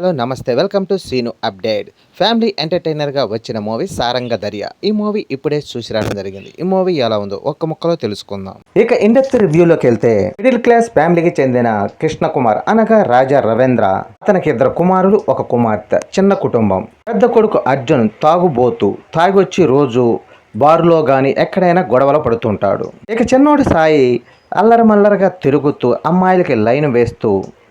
Hello నమస్తే. Welcome to Seenu update. Family ఎంటర్టైనర్గా వచ్చిన movie Saranga Dariya. ఈ మూవీ ఇప్పుడే చూసి రావడం జరిగింది. ఈ మూవీ ఎలా ఉందో ఒక్క ముక్కలో తెలుసుకుందాం. ఇక ఇండస్ట్రీ రివ్యూలోకి వెళ్తే మిడిల్ క్లాస్ ఫ్యామిలీకి చెందిన కృష్ణ కుమార్ అనగా రాజా రవీంద్ర. అతనికి ఇద్దరు కుమారులు ఒక కుమార్తె చిన్న కుటుంబం. పెద్ద కొడుకు అర్జున్ తాగుబోతు తాగొచ్చి రోజు బారులో కానీ ఎక్కడైనా గొడవలు పడుతుంటాడు. ఇక చిన్నోడు సాయి అల్లరమల్లరగా తిరుగుతూ అమ్మాయిలకి లైన్ వేస్తూ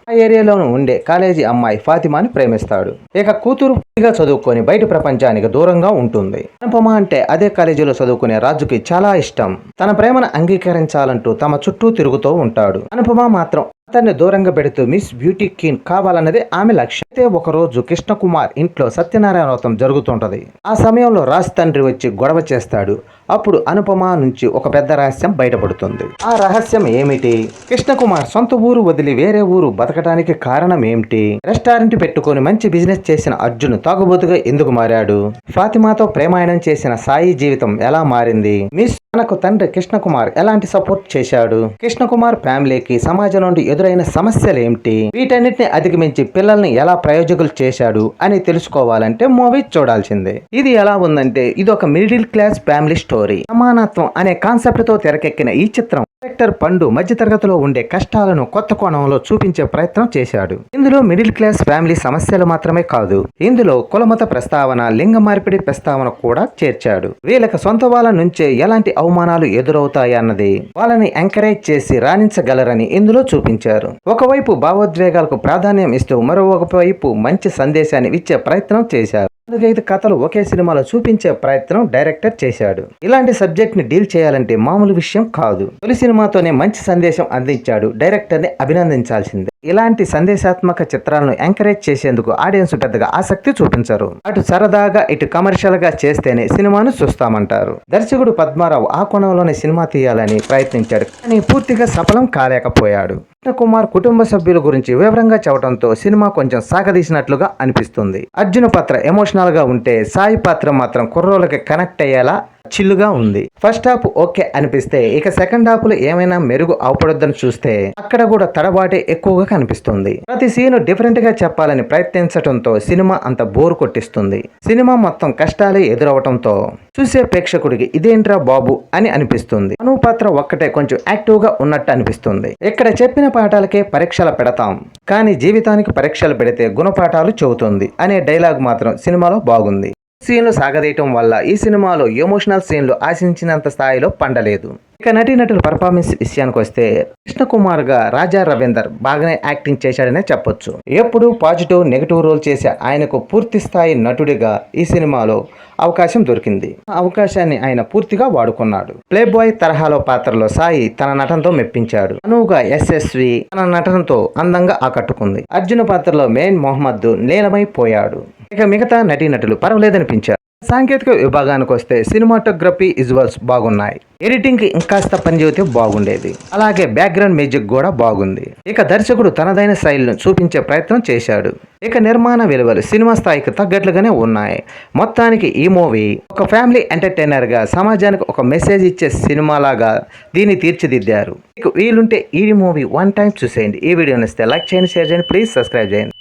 ఆ ఏరియాలోనే ఉండే కాలేజీ అమ్మాయి ఫాతిమాని ప్రేమిస్తాడు. ఇక కూతురు పూర్తిగా చదువుకొని బయట ప్రపంచానికి దూరంగా ఉంటుంది. అనుపమ అంటే అదే కాలేజీలో చదువుకునే రాజుకి చాలా ఇష్టం. తన ప్రేమను అంగీకరించాలంటూ తమ చుట్టూ తిరుగుతూ ఉంటాడు. అనుపమ మాత్రం అతన్ని దూరంగా పెడుతూ మిస్ బ్యూటీ క్వీన్ కావాలన్నదే ఆమె లక్ష్యం. అయితే ఒకరోజు కృష్ణకుమార్ ఇంట్లో సత్యనారాయణ వ్రతం జరుగుతుంటది. ఆ సమయంలో రాజ్ తండ్రి వచ్చి గొడవ చేస్తాడు. అప్పుడు అనుపమ నుంచి ఒక పెద్ద రహస్యం బయటపడుతుంది. ఆ రహస్యం ఏమిటి? కృష్ణకుమార్ సొంత ఊరు వదిలి వేరే ఊరు బతకడానికి కారణం ఏమిటి? రెస్టారెంట్ పెట్టుకొని మంచి బిజినెస్ చేసిన అర్జున్ తాగుబోతుగా ఎందుకు మారాడు? ఫాతిమాతో ప్రేమాయణం చేసిన సాయి జీవితం ఎలా మారింది? మిస్ తనకు తండ్రి కృష్ణకుమార్ ఎలాంటి సపోర్ట్ చేశాడు? కృష్ణకుమార్ ఫ్యామిలీకి సమాజం నుండి ఎదురైన సమస్యలు ఏమిటి? వీటన్నిటిని అధిగమించి పిల్లల్ని ఎలా ప్రయోజకులు చేశాడు అని తెలుసుకోవాలంటే మూవీ చూడాల్సిందే. ఇది ఎలా ఉందంటే ఇది ఒక మిడిల్ క్లాస్ ఫ్యామిలీ స్టోరీ. సమానత్వం అనే కాన్సెప్ట్తో తెరకెక్కిన ఈ చిత్రం ఇన్స్పెక్టర్ పండు మధ్యతరగతిలో ఉండే కష్టాలను కొత్త కోణంలో చూపించే ప్రయత్నం చేశాడు. ఇందులో మిడిల్ క్లాస్ ఫ్యామిలీ సమస్యలు మాత్రమే కాదు ఇందులో కులమత ప్రస్తావన లింగ మార్పిడి ప్రస్తావన కూడా చేర్చాడు. వీళ్ళకి సొంత వాళ్ళ నుంచే ఎలాంటి అవమానాలు ఎదురవుతాయన్నది వాళ్ళని ఎంకరేజ్ చేసి రాణించగలరని ఇందులో చూపించారు. ఒకవైపు భావోద్వేగాలకు ప్రాధాన్యం ఇస్తూ మరో ఒకవైపు మంచి సందేశాన్ని ఇచ్చే ప్రయత్నం చేశారు. నాలుగైదు కథలు ఒకే సినిమాలో చూపించే ప్రయత్నం డైరెక్టర్ చేశాడు. ఇలాంటి సబ్జెక్ట్ని డీల్ చేయాలంటే మామూలు విషయం కాదు. తొలి సినిమాతోనే మంచి సందేశం అందించాడు. డైరెక్టర్ని అభినందించాల్సిందే. ఇలాంటి సందేశాత్మక చిత్రాలను ఎంకరేజ్ చేసేందుకు ఆడియన్స్ పెద్దగా ఆసక్తి చూపించరు. అటు సరదాగా ఇటు కమర్షియల్గా చేస్తేనే సినిమాను చూస్తామంటారు. దర్శకుడు పద్మారావు ఆ కోణంలోనే సినిమా తీయాలని ప్రయత్నించాడు. కానీ పూర్తిగా సఫలం కాలేకపోయాడు. కుమార్ కుటుంబ సభ్యుల గురించి వివరంగా చెప్పడంతో సినిమా కొంచెం సాగదీసినట్లుగా అనిపిస్తుంది. అర్జున పాత్ర ఎమోషనల్గా ఉంటే సాయి పాత్ర మాత్రం కుర్రోలకి కనెక్ట్ అయ్యేలా చిల్లుగా ఉంది. ఫస్ట్ హాఫ్ ఓకే అనిపిస్తే ఇక సెకండ్ హాఫ్లో ఏమైనా మెరుగు అవపడొద్దని చూస్తే అక్కడ కూడా తడబాటే ఎక్కువగా కనిపిస్తుంది. ప్రతి సీన్ డిఫరెంట్గా చెప్పాలని ప్రయత్నించడంతో సినిమా అంత బోర్ కొట్టిస్తుంది. సినిమా మొత్తం కష్టాలే ఎదురవటంతో చూసే ప్రేక్షకుడికి ఇదేంట్రా బాబు అని అనిపిస్తుంది. అను పాత్ర ఒక్కటే కొంచెం యాక్టివ్గా ఉన్నట్టు అనిపిస్తుంది. ఇక్కడ చెప్పిన పాఠాలకే పరీక్షలు పెడతాం కానీ జీవితానికి పరీక్షలు పెడితే గుణపాఠాలు చెబుతుంది అనే డైలాగ్ మాత్రం సినిమాలో బాగుంది. సీన్లు సాగదీయటం వల్ల ఈ సినిమాలో ఎమోషనల్ సీన్లు ఆశించినంత స్థాయిలో పండలేదు. ఇక నటీనటుల పర్ఫార్మెన్స్ విషయానికి వస్తే కృష్ణకుమార్గా రాజా రవీందర్ బాగానే యాక్టింగ్ చేశాడనే చెప్పొచ్చు. ఎప్పుడు పాజిటివ్ నెగిటివ్ రోల్ చేసే ఆయనకు పూర్తి స్థాయి నటుడిగా ఈ సినిమాలో అవకాశం దొరికింది. ఆ అవకాశాన్ని ఆయన పూర్తిగా వాడుకున్నాడు. ప్లే బాయ్ తరహాలో పాత్రలో సాయి తన నటనతో మెప్పించాడు. అనువుగా ఎస్ఎస్వి తన నటనతో అందంగా ఆకట్టుకుంది. అర్జున పాత్రలో మెయిన్ మొహమ్మద్ లీలమైపోయాడు ఇక మిగతా నటీనటులు పర్వాలేదనిపించారు. సాంకేతిక విభాగానికి వస్తే సినిమాటోగ్రఫీ విజువల్స్ బాగున్నాయి. ఎడిటింగ్కి ఇంకాస్త పని బాగుండేది. అలాగే బ్యాక్గ్రౌండ్ మ్యూజిక్ కూడా బాగుంది. ఇక దర్శకుడు తనదైన శైలిని చూపించే ప్రయత్నం చేశాడు. ఇక నిర్మాణ విలువలు సినిమా స్థాయికి తగ్గట్లుగానే ఉన్నాయి. మొత్తానికి ఈ మూవీ ఒక ఫ్యామిలీ ఎంటర్టైనర్గా సమాజానికి ఒక మెసేజ్ ఇచ్చే సినిమాలాగా దీన్ని తీర్చిదిద్దారు. మీకు వీలుంటే ఈ మూవీ వన్ టైం చూసేయండి. ఈ వీడియో నచ్చితే లైక్ చేయండి షేర్ చేయండి ప్లీజ్ సబ్స్క్రైబ్ చేయండి.